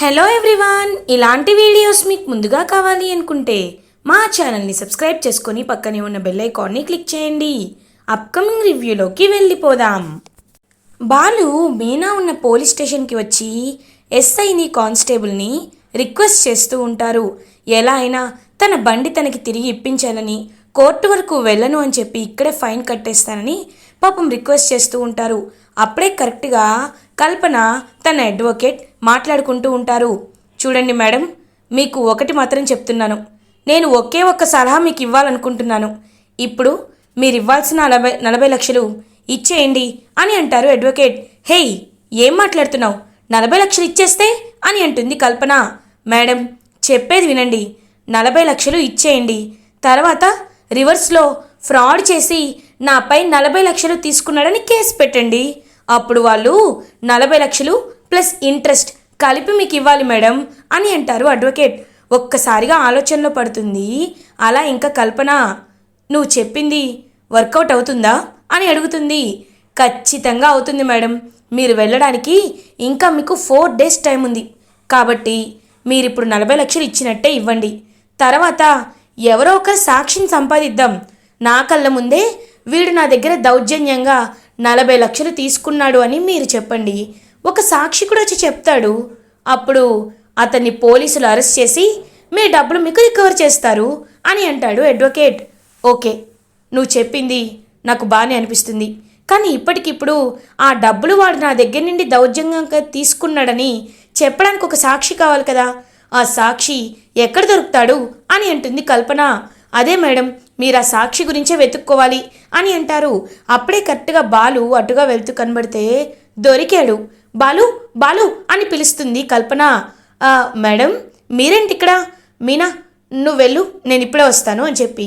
Hello everyone ఇలాంటి videos మీకు ముందుగా కావాలి అనుకుంటే మా ఛానల్ని సబ్స్క్రైబ్ చేసుకొని పక్కనే ఉన్న బెల్ ఐకాన్ని క్లిక్ చేయండి. అప్కమింగ్ రివ్యూలోకి వెళ్ళిపోదాం. బాలు మీనా ఉన్న పోలీస్ స్టేషన్కి వచ్చి ఎస్ఐని కానిస్టేబుల్ని రిక్వెస్ట్ చేస్తూ ఉంటారు. ఎలా అయినా తన బండి తనకి తిరిగి ఇప్పించాలని కోర్టు వరకు వెళ్ళను అని చెప్పి ఇక్కడే ఫైన్ కట్టేస్తానని పాపం రిక్వెస్ట్ చేస్తూ ఉంటారు. అప్పుడే కరెక్ట్గా కల్పన తన అడ్వకేట్ మాట్లాడుకుంటూ ఉంటారు. చూడండి మేడం మీకు ఒకటి మాత్రం చెప్తున్నాను. నేను ఒకే ఒక్క సలహా మీకు ఇవ్వాలనుకుంటున్నాను. ఇప్పుడు మీరు ఇవ్వాల్సిన నలభై నలభై లక్షలు ఇచ్చేయండి అని అంటారు అడ్వకేట్. హేయ్ ఏం మాట్లాడుతున్నావు? నలభై లక్షలు ఇచ్చేస్తే అని అంటుంది కల్పన. మేడం చెప్పేది వినండి. నలభై లక్షలు ఇచ్చేయండి. తర్వాత రివర్స్లో ఫ్రాడ్ చేసి నాపై నలభై లక్షలు తీసుకున్నాడని కేసు పెట్టండి. అప్పుడు వాళ్ళు నలభై లక్షలు ప్లస్ ఇంట్రెస్ట్ కలిపి మీకు ఇవ్వాలి మేడం అని అంటారు అడ్వకేట్. ఒక్కసారిగా ఆలోచనలో పడుతుంది అలా ఇంకా కల్పన నువ్వు చెప్పింది వర్కౌట్ అవుతుందా? అని అడుగుతుంది. ఖచ్చితంగా అవుతుంది మేడం. మీరు వెళ్ళడానికి ఇంకా మీకు ఫోర్ డేస్ టైం ఉంది. కాబట్టి మీరు ఇప్పుడు నలభై లక్షలు ఇచ్చినట్టే ఇవ్వండి. తర్వాత ఎవరో ఒక సాక్షిని సంపాదిద్దాం. నా కళ్ళ ముందే వీడు నా దగ్గర దౌర్జన్యంగా నలభై లక్షలు తీసుకున్నాడు అని మీరు చెప్పండి. ఒక సాక్షి కూడా వచ్చి చెప్తాడు. అప్పుడు అతన్ని పోలీసులు అరెస్ట్ చేసి మీ డబ్బులు మీకు రికవర్ చేస్తారు అని అంటాడు అడ్వకేట్. ఓకే నువ్వు చెప్పింది నాకు బాగానే అనిపిస్తుంది. కానీ ఇప్పటికిప్పుడు ఆ డబ్బులు వాడు నా దగ్గర నుండి దౌర్జన్యంగా తీసుకున్నాడని చెప్పడానికి ఒక సాక్షి కావాలి కదా. ఆ సాక్షి ఎక్కడ దొరుకుతాడు అని అంటుంది కల్పన. అదే మేడం మీరు ఆ సాక్షి గురించే వెతుక్కోవాలి అని అంటారు. అప్పుడే కరెక్ట్గా బాలు అటుగా వెళ్తూ కనబడితే దొరికాడు. బాలు బాలు అని పిలుస్తుంది కల్పన. మేడం మీరేంటి ఇక్కడ? మీనా నువ్వు వెళ్ళు నేను ఇప్పుడే వస్తాను అని చెప్పి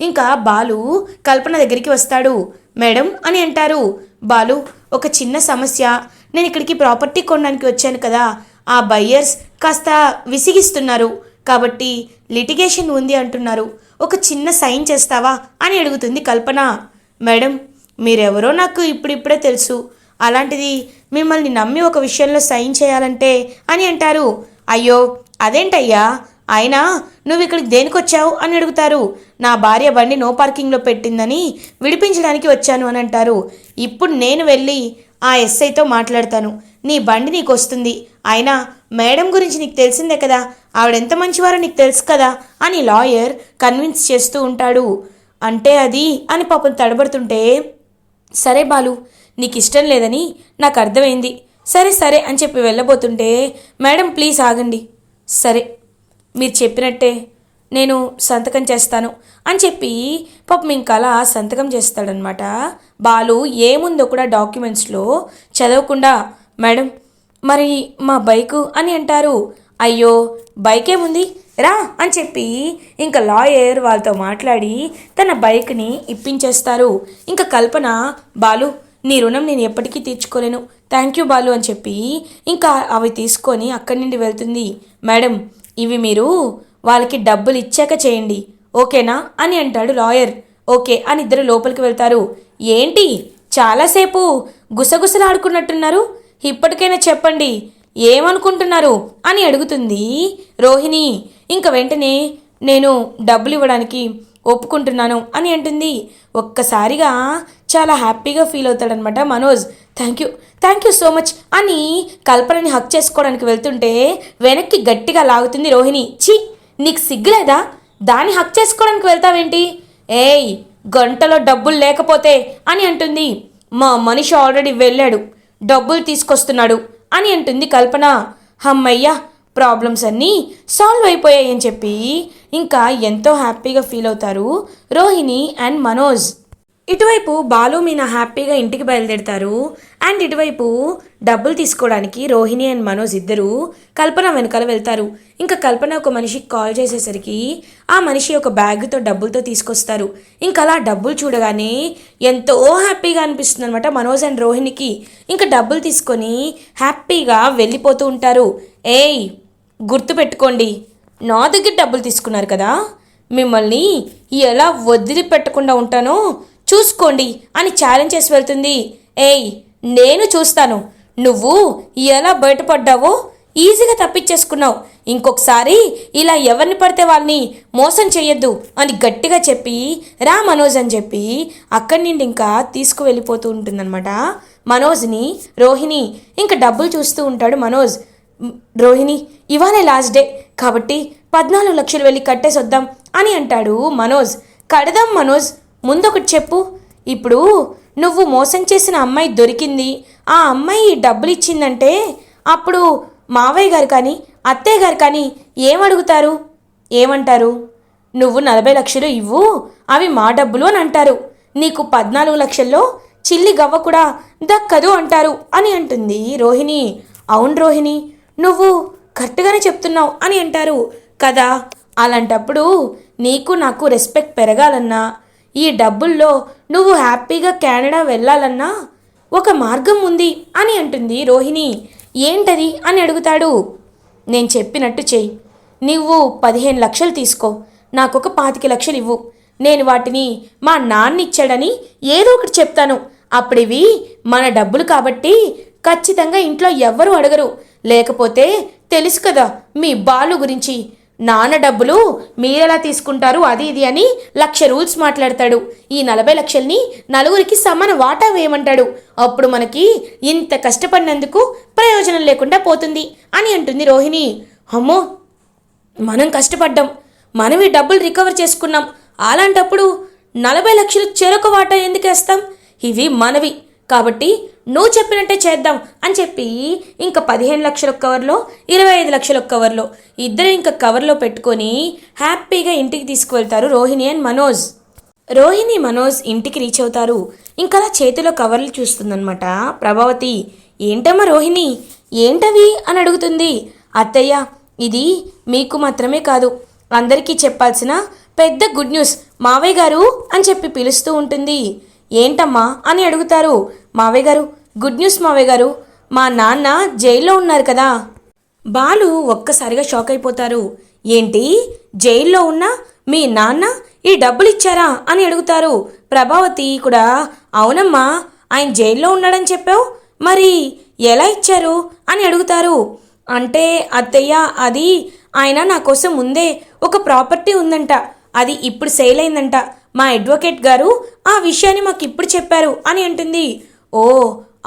ఇంకా బాలు కల్పన దగ్గరికి వస్తాడు. మేడం అని అంటారు. బాలు ఒక చిన్న సమస్య. నేను ఇక్కడికి ప్రాపర్టీ కొనడానికి వచ్చాను కదా. ఆ బయ్యర్స్ కాస్త విసిగిస్తున్నారు. కాబట్టి లిటిగేషన్ ఉంది అంటున్నారు. ఒక చిన్న సైన్ చేస్తావా అని అడుగుతుంది కల్పన. మేడం మీరెవరో నాకు ఇప్పుడిప్పుడే తెలుసు. అలాంటిది మిమ్మల్ని నమ్మి ఒక విషయంలో సైన్ చేయాలంటే అని అంటారు. అయ్యో అదేంటయ్యా? అయినా నువ్వు ఇక్కడికి దేనికి వచ్చావు అని అడుగుతారు. నా భార్య బండి నో పార్కింగ్లో పెట్టిందని విడిపించడానికి వచ్చాను అని అంటారు. ఇప్పుడు నేను వెళ్ళి ఆ ఎస్ఐతో మాట్లాడతాను. నీ బండి నీకు వస్తుంది అయినా మేడం గురించి నీకు తెలిసిందే కదా. ఆవిడెంత మంచివారో నీకు తెలుసు కదా అని లాయర్ కన్విన్స్ చేస్తూ ఉంటాడు. అంటే అది అని పాపం తడబడుతుంటే సరే బాలు నీకు ఇష్టం లేదని నాకు అర్థమైంది. సరే సరే అని చెప్పి వెళ్ళబోతుంటే మేడం ప్లీజ్ ఆగండి. సరే మీరు చెప్పినట్టే నేను సంతకం చేస్తాను అని చెప్పి పాపం ఇంకా అలా సంతకం చేస్తాడనమాట బాలు ఏముందో కూడా డాక్యుమెంట్స్లో చదవకుండా మేడం మరి మా బైకు అని అంటారు. అయ్యో బైక్ ఏముంది రా అని చెప్పి ఇంకా లాయర్ వాళ్ళతో మాట్లాడి తన బైక్ని ఇప్పించేస్తారు. ఇంకా కల్పన బాలు నీ రుణం నేను ఎప్పటికీ తీర్చుకోలేను. థ్యాంక్ యూ బాలు అని చెప్పి ఇంకా అవి తీసుకొని అక్కడి నుండి వెళ్తుంది. మేడం ఇవి మీరు వాళ్ళకి డబ్బులు ఇచ్చాక చేయండి. ఓకేనా? అని అంటాడు లాయర్. ఓకే అని ఇద్దరు లోపలికి వెళ్తారు. ఏంటి? చాలాసేపు గుసగుసలాడుకున్నట్టున్నారు? ఇప్పటికైనా చెప్పండి. ఏమనుకుంటున్నారు? అని అడుగుతుంది రోహిణి. ఇంక వెంటనే నేను డబ్బులు ఇవ్వడానికి ఒప్పుకుంటున్నాను అని అంటుంది. ఒక్కసారిగా చాలా హ్యాపీగా feel అవుతాడనమాట Manoj. Thank you thank you so much అని కల్పనని హక్ చేసుకోవడానికి వెళ్తుంటే వెనక్కి గట్టిగా లాగుతుంది రోహిణి. ఛీ నీకు సిగ్గులేదా? దాన్ని హక్ చేసుకోవడానికి వెళ్తావేంటి? ఏయ్ గంటలో డబ్బులు లేకపోతే అని అంటుంది. మా మనిషి ఆల్రెడీ వెళ్ళాడు డబ్బులు తీసుకొస్తున్నాడు. అని అంటుంది కల్పన. హమ్మయ్య ప్రాబ్లమ్స్ అన్నీ సాల్వ్ అయిపోయాయని చెప్పి. ఇంకా ఎంతో హ్యాపీగా ఫీల్ అవుతారు రోహిణి అండ్ మనోజ్. ఇటువైపు బాలు మీనా హ్యాపీగా ఇంటికి బయలుదేరుతారు. అండ్ ఇటువైపు డబ్బులు తీసుకోవడానికి రోహిణి అండ్ మనోజ్ ఇద్దరు కల్పన వెనకాల వెళ్తారు. ఇంకా కల్పన ఒక మనిషికి కాల్ చేసేసరికి ఆ మనిషి ఒక బ్యాగ్తో డబ్బులతో తీసుకొస్తారు. ఇంకా అలా డబ్బులు చూడగానే ఎంతో హ్యాపీగా అనిపిస్తుంది అనమాట మనోజ్ అండ్ రోహిణికి. ఇంకా డబ్బులు తీసుకొని హ్యాపీగా వెళ్ళిపోతూ ఉంటారు. ఏయ్ గుర్తుపెట్టుకోండి నా దగ్గర డబ్బులు తీసుకున్నారు కదా. మిమ్మల్ని ఎలా వదిలిపెట్టకుండా ఉంటానో చూసుకోండి అని ఛాలెంజ్ చేసి వెళ్తుంది. ఏయ్ నేను చూస్తాను. నువ్వు ఎలా బయటపడ్డావో ఈజీగా తప్పించేసుకున్నావు. ఇంకొకసారి ఇలా ఎవరిని పడితే వాళ్ళని మోసం చేయొద్దు అని గట్టిగా చెప్పి రా మనోజ్ అని చెప్పి అక్కడి నుండి ఇంకా తీసుకువెళ్ళిపోతూ ఉంటుందన్నమాట. మనోజ్ని రోహిణి ఇంకా డబ్బులు చూస్తూ ఉంటాడు మనోజ్. రోహిణి ఇవాళే లాస్ట్ డే కాబట్టి పద్నాలుగు లక్షలు వెళ్ళి కట్టేసొద్దాం అని అంటాడు మనోజ్. కడదాం మనోజ్. ముందొకటి చెప్పు. ఇప్పుడు నువ్వు మోసం చేసిన అమ్మాయి దొరికింది. ఆ అమ్మాయి డబ్బులు ఇచ్చిందంటే అప్పుడు మావయ్య గారు కానీ అత్తయ్య గారు కానీ ఏమడుగుతారు? ఏమంటారు? నువ్వు నలభై లక్షలు ఇవ్వు అవి మా డబ్బులు అని అంటారు. నీకు పద్నాలుగు లక్షల్లో చిల్లి గవ్వ కూడా దక్కదు అంటారు అని అంటుంది రోహిణి. అవును రోహిణి నువ్వు కరెక్ట్గానే చెప్తున్నావు అని అంటారు కదా. అలాంటప్పుడు నీకు నాకు రెస్పెక్ట్ పెరగాలన్నా ఈ డబ్బుల్లో నువ్వు హ్యాపీగా కెనడా వెళ్ళాలన్నా ఒక మార్గం ఉంది అని అంటుంది రోహిణి. ఏంటది అని అడుగుతాడు. నేను చెప్పినట్టు చెయ్యి. నువ్వు పదిహేను లక్షలు తీసుకో. నాకొక పాతిక లక్షలు ఇవ్వు. నేను వాటిని మా నాన్న ఇచ్చాడని ఏదో ఒకటి చెప్తాను. అప్పుడివి మన డబ్బులు కాబట్టి ఖచ్చితంగా ఇంట్లో ఎవ్వరూ అడగరు. లేకపోతే తెలుసు కదా మీ బాలు గురించి. నాన్న డబ్బులు మీరెలా తీసుకుంటారు? అది ఇది అని లక్ష రూల్స్ మాట్లాడతాడు. ఈ నలభై లక్షల్ని నలుగురికి సమాన వాటా వేయమంటాడు. అప్పుడు మనకి ఇంత కష్టపడినందుకు ప్రయోజనం లేకుండా పోతుంది అని అంటుంది రోహిణి. అమ్మో మనం కష్టపడ్డాం. మనం ఈ డబ్బులు రికవర్ చేసుకున్నాం. అలాంటప్పుడు నలభై లక్షలు చెరొక వాటా ఎందుకు వేస్తాం? ఇవి మనవి. కాబట్టి నువ్వు చెప్పినట్టే చేద్దాం అని చెప్పి ఇంకా పదిహేను లక్షల కవర్లో ఇరవై ఐదు లక్షల కవర్లో ఇద్దరు ఇంకా కవర్లో పెట్టుకొని హ్యాపీగా ఇంటికి తీసుకువెళ్తారు రోహిణి అండ్ మనోజ్. రోహిణి మనోజ్ ఇంటికి రీచ్ అవుతారు. ఇంకా చేతిలో కవర్లు చూస్తుందన్నమాట. ప్రభావతి ఏంటమ్మా రోహిణి ఏంటవి? అని అడుగుతుంది. అత్తయ్య ఇది మీకు మాత్రమే కాదు అందరికీ చెప్పాల్సిన పెద్ద గుడ్ న్యూస్ మావయ్య గారు అని చెప్పి పిలుస్తూ ఉంటుంది. ఏంటమ్మా? అని అడుగుతారు. మావయ్య గారు గుడ్ న్యూస్ మావయ్య గారు. మా నాన్న జైల్లో ఉన్నారు కదా. బాలు ఒక్కసారిగా షాక్ అయిపోతారు. ఏంటి? జైల్లో ఉన్న మీ నాన్న ఈ డబ్బులు ఇచ్చారా అని అడుగుతారు. ప్రభావతి కూడా అవునమ్మా ఆయన జైల్లో ఉన్నాడని చెప్పావు. మరి ఎలా ఇచ్చారు? అని అడుగుతారు. అంటే అత్తయ్య అది ఆయన నా కోసం ముందే ఒక ప్రాపర్టీ ఉందంట. అది ఇప్పుడు సేల్ అయిందంట. మా అడ్వకేట్ గారు ఆ విషయాన్ని మాకు ఇప్పుడు చెప్పారు అని అంటుంది. ఓ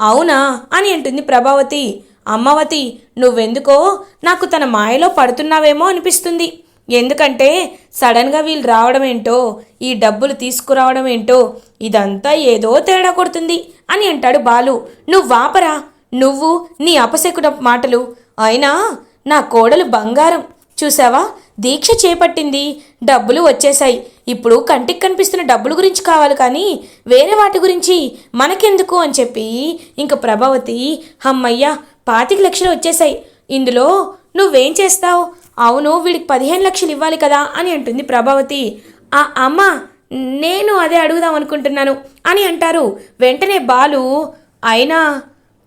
అవునా? అని అంటుంది ప్రభావతి. అమ్మవతి నువ్వెందుకో? నాకు తన మాయలో పడుతున్నావేమో అనిపిస్తుంది. ఎందుకంటే సడన్గా వీళ్ళు రావడం ఏంటో ఈ డబ్బులు తీసుకురావడం ఏంటో ఇదంతా ఏదో తేడా కొడుతుంది అని అంటాడు బాలు. నువ్వు వాపరా నువ్వు నీ అపశకుడ మాటలు. అయినా నా కోడలు బంగారం. చూసావా? దీక్ష చేపట్టింది. డబ్బులు వచ్చేశాయి. ఇప్పుడు కంటికి కనిపిస్తున్న డబ్బుల గురించి కావాలి కానీ వేరే వాటి గురించి మనకెందుకు అని చెప్పి ఇంక ప్రభావతి అమ్మయ్య పాతిక లక్షలు వచ్చేసాయి ఇందులో నువ్వేం చేస్తావు? అవును వీడికి పదిహేను లక్షలు ఇవ్వాలి కదా అని అంటుంది ప్రభావతి. ఆ అమ్మ నేను అదే అడుగుదాం అనుకుంటున్నాను అని అంటారు. వెంటనే బాలు అయినా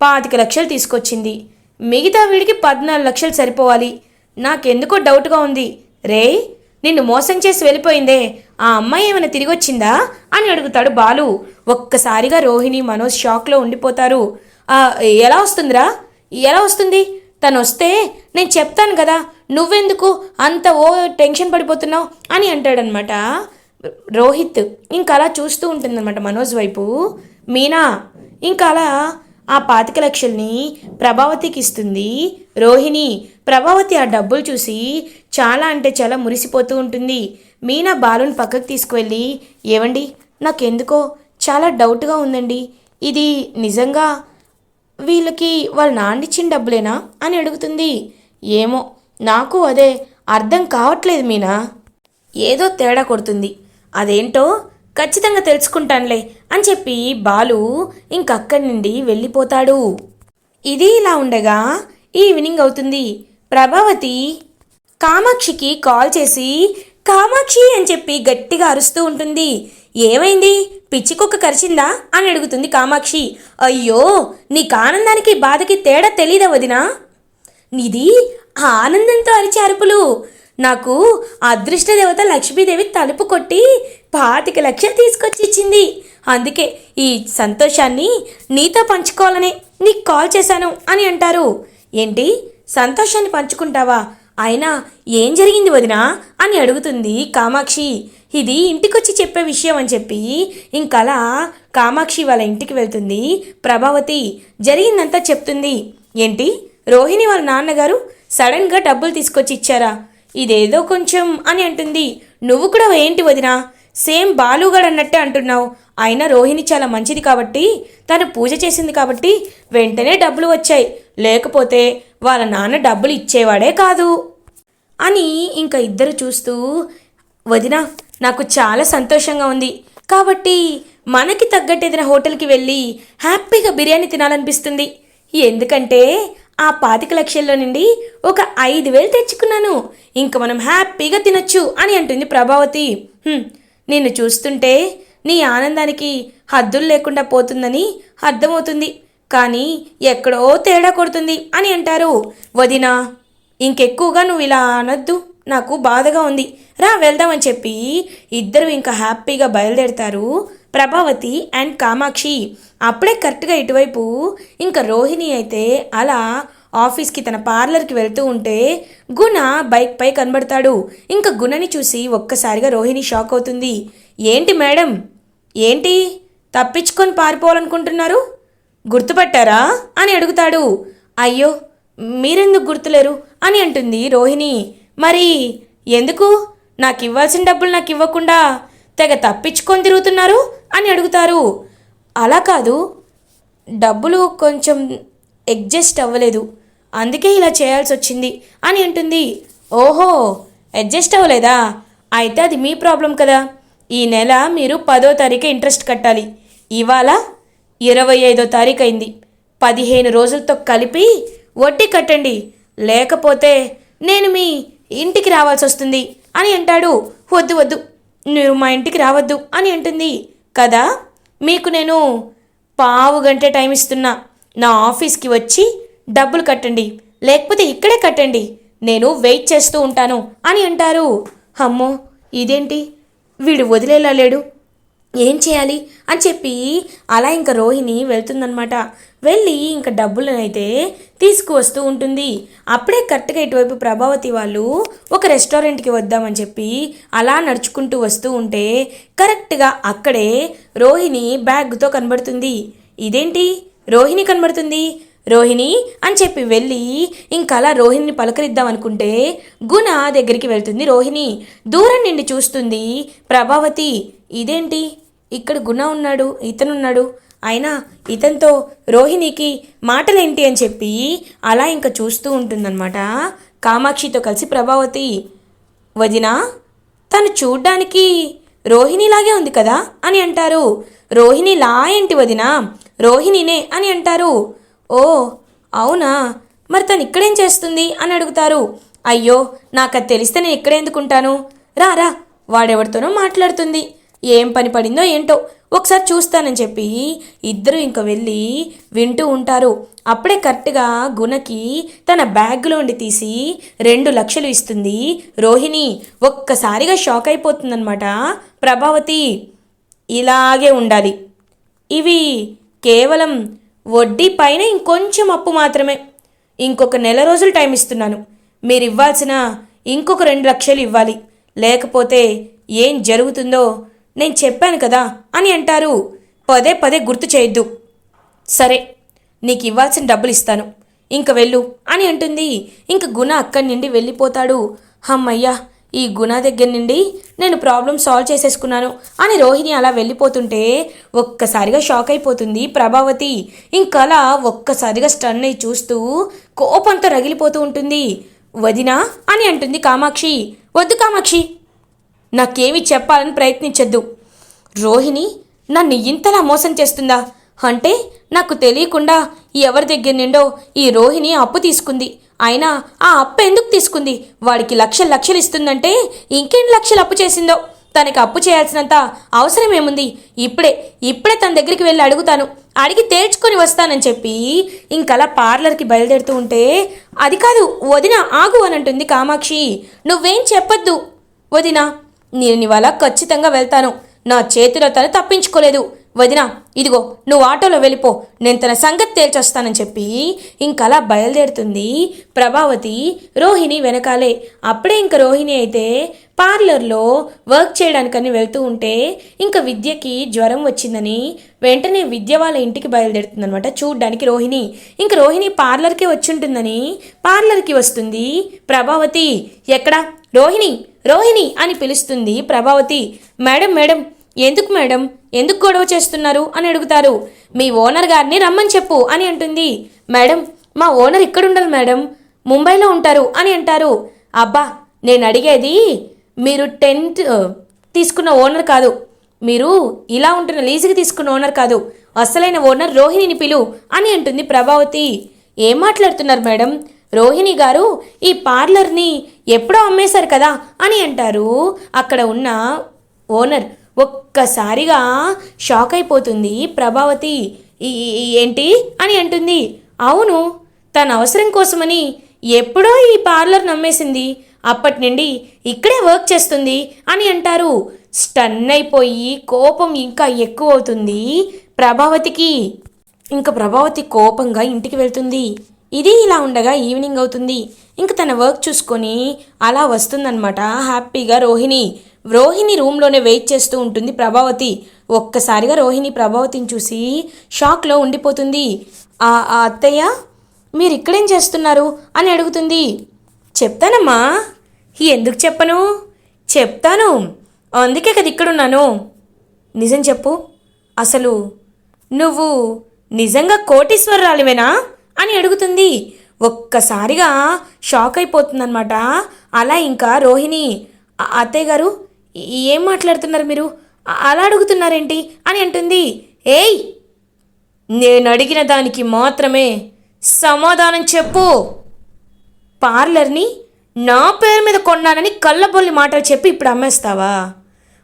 పాతిక లక్షలు తీసుకొచ్చింది. మిగతా వీడికి పద్నాలుగు లక్షలు సరిపోవాలి. నాకెందుకో డౌట్గా ఉంది. రే నిన్ను మోసం చేసి వెళ్ళిపోయిందే. ఆ అమ్మాయి ఏమైనా తిరిగి వచ్చిందా అని అడుగుతాడు బాలు. ఒక్కసారిగా రోహిణి మనోజ్ షాక్లో ఉండిపోతారు. ఎలా వస్తుందిరా? ఎలా వస్తుంది? తను వస్తే నేను చెప్తాను కదా నువ్వెందుకు అంత ఓ టెన్షన్ పడిపోతున్నావు అని అంటాడనమాట. రోహిత్ ఇంకా అలా చూస్తూ ఉంటుందన్నమాట మనోజ్ వైపు. మీనా ఇంకా అలా ఆ పాతిక లక్షల్ని ప్రభావతికి ఇస్తుంది రోహిణి ప్రభావతి ఆ డబ్బులు చూసి చాలా అంటే చాలా మురిసిపోతూ ఉంటుంది. మీనా బాలుని పక్కకు తీసుకువెళ్ళి ఏవండి నాకెందుకో చాలా డౌట్గా ఉందండి. ఇది నిజంగా వీళ్ళకి వాళ్ళ నాన్నిచ్చిన డబ్బులేనా? అని అడుగుతుంది. ఏమో నాకు అదే అర్థం కావట్లేదు మీనా. ఏదో తేడా కొడుతుంది. అదేంటో ఖచ్చితంగా తెలుసుకుంటానులే అని చెప్పి బాలు ఇంకక్కడి నుండి వెళ్ళిపోతాడు. ఇది ఇలా ఉండగా ఈవినింగ్ అవుతుంది. ప్రభావతి కామాక్షికి కాల్ చేసి కామాక్షి అని చెప్పి గట్టిగా అరుస్తూ ఉంటుంది. ఏమైంది? పిచ్చి కుక్క కరిచిందా? అని అడుగుతుంది కామాక్షి. అయ్యో నీకు ఆనందానికి బాధకి తేడా తెలీదా వదినా? ఇది ఆనందంతో అరిచే అరుపులు. నాకు అదృష్ట దేవత లక్ష్మీదేవి తలుపు కొట్టి పాతిక లక్షలు తీసుకొచ్చి ఇచ్చింది. అందుకే ఈ సంతోషాన్ని నీతో పంచుకోవాలని నీకు కాల్ చేశాను అని అంటారు. ఏంటి? సంతోషాన్ని పంచుకుంటావా? అయినా ఏం జరిగింది వదినా? అని అడుగుతుంది కామాక్షి. ఇది ఇంటికొచ్చి చెప్పే విషయం అని చెప్పి ఇంకలా కామాక్షి వాళ్ళ ఇంటికి వెళ్తుంది. ప్రభావతి జరిగిందంతా చెప్తుంది. ఏంటి? రోహిణి వాళ్ళ నాన్నగారు సడన్గా డబ్బులు తీసుకొచ్చి ఇచ్చారా? ఇదేదో కొంచెం అని అంటుంది. నువ్వు కూడా ఏంటి వదినా? సేమ్ బాలుగాడు అన్నట్టే అంటున్నావు. అయినా రోహిణి చాలా మంచిది కాబట్టి తను పూజ చేసింది కాబట్టి వెంటనే డబ్బులు వచ్చాయి. లేకపోతే వాళ్ళ నాన్న డబ్బులు ఇచ్చేవాడే కాదు. అని ఇంకా ఇద్దరు చూస్తూ వదిన నాకు చాలా సంతోషంగా ఉంది. కాబట్టి మనకి తగ్గట్టు ఏదైనా హోటల్కి వెళ్ళి హ్యాపీగా బిర్యానీ తినాలనిపిస్తుంది. ఎందుకంటే ఆ పాతిక లక్షల్లో నుండి ఒక ఐదు వేలు తెచ్చుకున్నాను. ఇంక మనం హ్యాపీగా తినొచ్చు అని అంటుంది ప్రభావతి. నిన్ను చూస్తుంటే నీ ఆనందానికి హద్దులు లేకుండా పోతుందని అర్థమవుతుంది. కానీ ఎక్కడో తేడా కొడుతుంది అని అంటారు. వదినా ఇంకెక్కువగా నువ్వు ఇలా అనొద్దు. నాకు బాధగా ఉంది. రా వెళ్దామని చెప్పి ఇద్దరు ఇంకా హ్యాపీగా బయలుదేరుతారు ప్రభావతి అండ్ కామాక్షి. అప్పుడే కరెక్ట్గా ఇటువైపు ఇంకా రోహిణి అయితే అలా ఆఫీస్కి తన పార్లర్కి వెళ్తూ ఉంటే గుణ బైక్ పై కనబడతాడు. ఇంకా గుణని చూసి ఒక్కసారిగా రోహిణి షాక్ అవుతుంది. ఏంటి మేడం? ఏంటి? తప్పించుకొని పారిపోవాలనుకుంటున్నారు? గుర్తుపట్టారా? అని అడుగుతాడు. అయ్యో మీరెందుకు గుర్తులేరు? అని అంటుంది రోహిణి. మరి ఎందుకు? నాకు ఇవ్వాల్సిన డబ్బులు నాకు ఇవ్వకుండా తెగ తప్పించుకొని తిరుగుతున్నారు? అని అడుగుతారు. అలా కాదు. డబ్బులు కొంచెం అడ్జస్ట్ అవ్వలేదు. అందుకే ఇలా చేయాల్సి వచ్చింది అని అంటుంది. ఓహో అడ్జస్ట్ అవ్వలేదా? అయితే అది మీ ప్రాబ్లం కదా. ఈ నెల మీరు పదో తారీఖు ఇంట్రెస్ట్ కట్టాలి. ఇవాళ ఇరవై ఐదో తారీఖు అయింది పదిహేను రోజులతో కలిపి వడ్డీ కట్టండి. లేకపోతే నేను మీ ఇంటికి రావాల్సి వస్తుంది అని అంటాడు. వద్దు వద్దు. మీరు మా ఇంటికి రావద్దు అని అంటుంది. కదా మీకు నేను పావు గంటే టైం ఇస్తున్నా నా ఆఫీస్కి వచ్చి డబ్బులు కట్టండి లేకపోతే ఇక్కడే కట్టండి నేను వెయిట్ చేస్తూ ఉంటాను అని అంటారు. అమ్మో ఇదేంటి? వీడు వదిలేలా లేడు. ఏం చేయాలి? అని చెప్పి అలా ఇంకా రోహిణి వెళ్తుందనమాట వెళ్ళి ఇంకా డబ్బులనైతే తీసుకువస్తూ ఉంటుంది. అప్పుడే కరెక్ట్గా ఇటువైపు ప్రభావతి వాళ్ళు ఒక రెస్టారెంట్కి వద్దామని చెప్పి అలా నడుచుకుంటూ వస్తూ ఉంటే కరెక్ట్గా అక్కడే రోహిణి బ్యాగ్తో కనబడుతుంది. ఇదేంటి? రోహిణి కనబడుతుంది. రోహిణి అని చెప్పి వెళ్ళి ఇంకా అలా రోహిణిని పలకరిద్దాం అనుకుంటే గుణ దగ్గరికి వెళ్తుంది రోహిణి. దూరం నుండి చూస్తుంది ప్రభావతి. ఇదేంటి? ఇక్కడ గుణ ఉన్నాడు ఇతనున్నాడు. అయినా ఇతనితో రోహిణికి మాటలేంటి అని చెప్పి అలా ఇంకా చూస్తూ ఉంటుందన్నమాట. కామాక్షితో కలిసి ప్రభావతి. వదినా తను చూడ్డానికి రోహిణిలాగే ఉంది కదా అని అంటారు. రోహిణిలా ఏంటి వదినా? రోహిణినే అని అంటారు. ఓ అవునా? మరి తను ఇక్కడేం చేస్తుంది అని అడుగుతారు. అయ్యో నాకు అది తెలిస్తే నేను ఇక్కడెందుకుంటాను రా రా వాడెవరితోనో మాట్లాడుతుంది. ఏం పని పడిందో ఏంటో ఒకసారి చూస్తానని చెప్పి ఇద్దరు ఇంక వెళ్ళి వింటూ ఉంటారు. అప్పుడే కరెక్ట్గా గుణకి తన బ్యాగ్లోండి తీసి రెండు లక్షలు ఇస్తుంది రోహిణి. ఒక్కసారిగా షాక్ అయిపోతుందన్నమాట. ప్రభావతి ఇలాగే ఉండాలి. ఇవి కేవలం వడ్డీ పైన ఇంకొంచెం అప్పు మాత్రమే. ఇంకొక నెల రోజులు టైం ఇస్తున్నాను. మీరు ఇవ్వాల్సిన ఇంకొక రెండు లక్షలు ఇవ్వాలి. లేకపోతే ఏం జరుగుతుందో నేను చెప్పాను కదా అని అంటారు. పదే పదే గుర్తు చేయొద్దు. సరే నీకు ఇవ్వాల్సిన డబ్బులు ఇస్తాను. ఇంక వెళ్ళు అని అంటుంది. ఇంక గుణ అక్కడి నుండి వెళ్ళిపోతాడు. హమ్మయ్యా ఈ గుణ దగ్గర నుండి నేను ప్రాబ్లం సాల్వ్ చేసేసుకున్నాను అని రోహిణి అలా వెళ్ళిపోతుంటే ఒక్కసారిగా షాక్ అయిపోతుంది ప్రభావతి. ఇంకలా ఒక్కసారిగా స్టన్ అయి చూస్తూ కోపంతో రగిలిపోతూ ఉంటుంది. వదినా అని అంటుంది కామాక్షి. వద్దు కామాక్షి నాకేమి చెప్పాలని ప్రయత్నించద్దు. రోహిణి నన్ను ఇంతలా మోసం చేస్తుందా? అంటే నాకు తెలియకుండా ఎవరి దగ్గర నుండో ఈ రోహిణి అప్పు తీసుకుంది. అయినా ఆ అప్పు ఎందుకు తీసుకుంది? వాడికి లక్షలు లక్షలు ఇస్తుందంటే ఇంకెన్ని లక్షలు అప్పు చేసిందో? తనకి అప్పు చేయాల్సినంత అవసరం ఏముంది? ఇప్పుడే ఇప్పుడే తన దగ్గరికి వెళ్ళి అడుగుతాను. అడిగి తేల్చుకొని వస్తానని చెప్పి ఇంకలా పార్లర్కి బయలుదేరుతూ ఉంటే అది కాదు వదిన ఆగు అని అంటుంది కామాక్షి. నువ్వేం చెప్పొద్దు వదినా. నేను ఇవాళ ఖచ్చితంగా వెళ్తాను. నా చేతిలో తను తప్పించుకోలేదు. వదిన ఇదిగో నువ్వు ఆటోలో వెళ్ళిపో. నేను తన సంగతి తేల్చొస్తానని చెప్పి ఇంకలా బయలుదేరుతుంది ప్రభావతి రోహిణి వెనకాలే. అప్పుడే ఇంక రోహిణి అయితే పార్లర్లో వర్క్ చేయడానికని వెళ్తూ ఉంటే ఇంకా విద్యకి జ్వరం వచ్చిందని వెంటనే విద్య వాళ్ళ ఇంటికి బయలుదేరుతుంది అనమాట చూడ్డానికి రోహిణి. ఇంక రోహిణి పార్లర్కి వచ్చింటుందని పార్లర్కి వస్తుంది ప్రభావతి. ఎక్కడా? రోహిణి రోహిణి అని పిలుస్తుంది ప్రభావతి. మేడం మేడం ఎందుకు మేడం? ఎందుకు గొడవ చేస్తున్నారు అని అడుగుతారు. మీ ఓనర్ గారిని రమ్మని చెప్పు అని అంటుంది. మేడం మా ఓనర్ ఇక్కడుండరు మేడం. ముంబైలో ఉంటారు అని అంటారు. అబ్బా నేను అడిగేది మీరు టెన్త్ తీసుకున్న ఓనర్ కాదు. మీరు ఇలా ఉంటున్న లీజుకి తీసుకున్న ఓనర్ కాదు. అసలైన ఓనర్ రోహిణిని పిలు అని అంటుంది ప్రభావతి. ఏం మాట్లాడుతున్నారు మేడం? రోహిణి గారు ఈ పార్లర్ని ఎప్పుడో అమ్మేశారు కదా అని అంటారు. అక్కడ ఉన్న ఓనర్ ఒక్కసారిగా షాక్ అయిపోతుంది ప్రభావతి. ఏంటి? అని అంటుంది. అవును తన అవసరం కోసమని ఎప్పుడో ఈ పార్లర్ నమ్మేసింది. అప్పటి నుండి ఇక్కడే వర్క్ చేస్తుంది అని అంటారు. స్టన్ అయిపోయి కోపం ఇంకా ఎక్కువ అవుతుంది ప్రభావతికి. ఇంకా ప్రభావతి కోపంగా ఇంటికి వెళ్తుంది. ఇది ఇలా ఉండగా ఈవినింగ్ అవుతుంది. ఇంక తన వర్క్ చూసుకొని అలా వస్తుందన్నమాట. హ్యాపీగా రోహిణి. రోహిణి రూమ్లోనే వెయిట్ చేస్తూ ఉంటుంది ప్రభావతి. ఒక్కసారిగా రోహిణి ప్రభావతిని చూసి షాక్లో ఉండిపోతుంది. "ఆ అత్తయ్య మీరు ఇక్కడేం చేస్తున్నారు? అని అడుగుతుంది. చెప్తానమ్మా. ఎందుకు చెప్పను? చెప్తాను. అందుకే కదా ఇక్కడున్నాను. నిజం చెప్పు. అసలు నువ్వు నిజంగా కోటీశ్వరరాలివేనా? అని అడుగుతుంది. ఒక్కసారిగా షాక్ అయిపోతుందన్నమాట. అలా ఇంకా రోహిణి అత్తయ్య గారు ఏం మాట్లాడుతున్నారు మీరు? అలా అడుగుతున్నారేంటి? అని అంటుంది. ఏయ్ నేను అడిగిన దానికి మాత్రమే సమాధానం చెప్పు. పార్లర్ని నా పేరు మీద కొన్నానని కళ్ళబొల్లి మాటలు చెప్పి ఇప్పుడు అమ్మేస్తావా?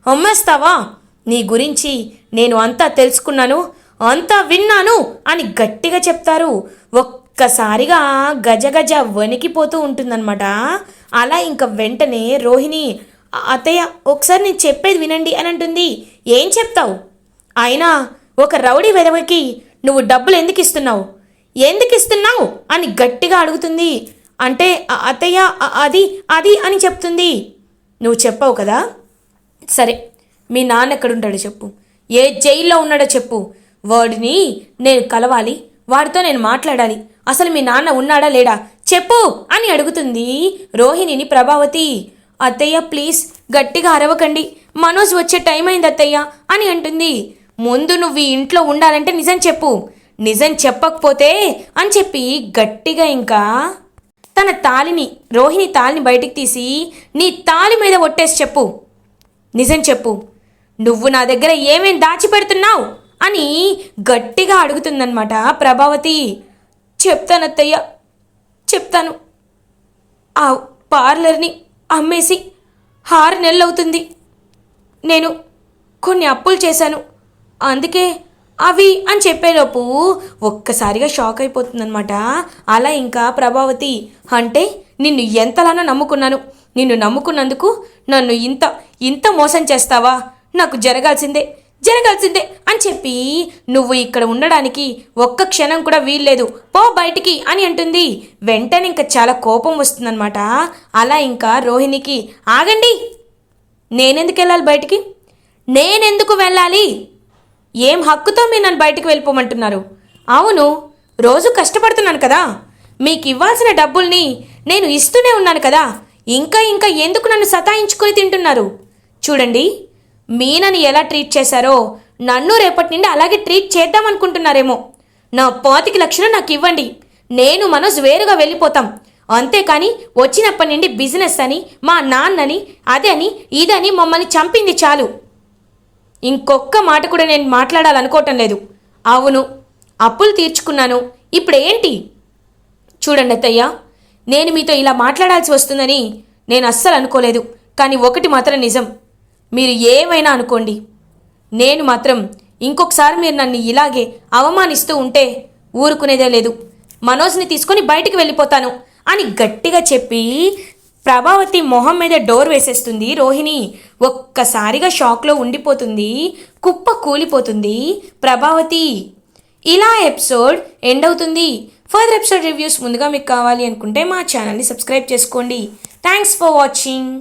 అమ్మేస్తావా? నీ గురించి నేను అంతా తెలుసుకున్నాను అంతా విన్నాను అని గట్టిగా చెప్తారు. ఒక్కసారిగా గజ గజ వణికిపోతూ ఉంటుందన్నమాట. అలా ఇంకా వెంటనే రోహిణి అత్తయ్య ఒకసారి నేను చెప్పేది వినండి అని అంటుంది. ఏం చెప్తావు? అయినా ఒక రౌడీ వెదవకి నువ్వు డబ్బులు ఎందుకు ఇస్తున్నావు? ఎందుకు ఇస్తున్నావు? అని గట్టిగా అడుగుతుంది. అంటే అత్తయ్య అది అది అని చెప్తుంది. నువ్వు చెప్పావు కదా? సరే మీ నాన్న ఎక్కడుంటాడో చెప్పు. ఏ జైల్లో ఉన్నాడో చెప్పు. వాడిని నేను కలవాలి. వాడితో నేను మాట్లాడాలి. అసలు మీ నాన్న ఉన్నాడా లేడా? చెప్పు అని అడుగుతుంది రోహిణిని ప్రభావతి. అత్తయ్య ప్లీజ్ గట్టిగా అరవకండి. మనోజ్ వచ్చే టైం అయింది అత్తయ్య అని అంటుంది. ముందు నువ్వు ఈ ఇంట్లో ఉండాలంటే నిజం చెప్పు. నిజం చెప్పకపోతే అని చెప్పి గట్టిగా ఇంకా తన తాలిని రోహిణి తాలిని బయటికి తీసి నీ తాలి మీద ఒట్టేసి చెప్పు. నిజం చెప్పు. నువ్వు నా దగ్గర ఏమేం దాచిపెడుతున్నావు? అని గట్టిగా అడుగుతుందన్నమాట ప్రభావతి. చెప్తానత్తయ్య చెప్తాను. ఆ పార్లర్ని అమ్మేసి ఆరు నెలలు అవుతుంది. నేను కొన్ని అప్పులు చేశాను. అందుకే అవి అని చెప్పేలోపు ఒక్కసారిగా షాక్ అయిపోతుందనమాట అలా ఇంకా ప్రభావతి అంటే నిన్ను ఎంతలానో నమ్ముకున్నాను. నిన్ను నమ్ముకున్నందుకు నన్ను ఇంత ఇంత మోసం చేస్తావా? నాకు జరగాల్సిందే. జరగాల్సిందే అని చెప్పి నువ్వు ఇక్కడ ఉండడానికి ఒక్క క్షణం కూడా వీల్లేదు. పో బయటికి అని అంటుంది. వెంటనే ఇంకా చాలా కోపం వస్తుందన్నమాట. అలా ఇంకా రోహిణికి ఆగండి నేనెందుకు వెళ్ళాలి బయటికి? నేనెందుకు వెళ్ళాలి? ఏం హక్కుతో మీరు నన్ను బయటికి వెళ్ళిపోమంటున్నారు? అవును రోజు కష్టపడుతున్నాను కదా. మీకు ఇవ్వాల్సిన డబ్బుల్ని నేను ఇస్తూనే ఉన్నాను కదా. ఇంకా ఇంకా ఎందుకు నన్ను సతాయించుకొని తింటున్నారు? చూడండి. మీనని ఎలా ట్రీట్ చేశారో నన్ను రేపటి నుండి అలాగే ట్రీట్ చేద్దాం అనుకుంటున్నారేమో. నా పాతికి లక్షలు నాకు ఇవ్వండి. నేను మనోజ్ వేరుగా వెళ్ళిపోతాం. అంతేకాని వచ్చినప్పటి నుండి బిజినెస్ అని మా నాన్నని అదని ఇదని మమ్మల్ని చంపింది చాలు. ఇంకొక్క మాట కూడా నేను మాట్లాడాలనుకోవటం లేదు. అవును అప్పులు తీర్చుకున్నాను. ఇప్పుడు ఏంటి చూడండి అత్తయ్య నేను మీతో ఇలా మాట్లాడాల్సి వస్తుందని నేను అస్సలు అనుకోలేదు. కానీ ఒకటి మాత్రం నిజం. మీరు ఏమైనా అనుకోండి. నేను మాత్రం ఇంకొకసారి మీరు నన్ను ఇలాగే అవమానిస్తూ ఉంటే ఊరుకునేదే లేదు. మనోజ్ని తీసుకొని బయటికి వెళ్ళిపోతాను అని గట్టిగా చెప్పి ప్రభావతి మొహం మీద డోర్ వేసేస్తుంది రోహిణి. ఒక్కసారిగా షాక్లో ఉండిపోతుంది. కుప్ప కూలిపోతుంది. ప్రభావతి ఇలా ఎపిసోడ్ ఎండ్ అవుతుంది. ఫర్దర్ ఎపిసోడ్ రివ్యూస్ ముందుగా మీకు కావాలి అనుకుంటే మా ఛానల్ని సబ్స్క్రైబ్ చేసుకోండి. Thanks for watching.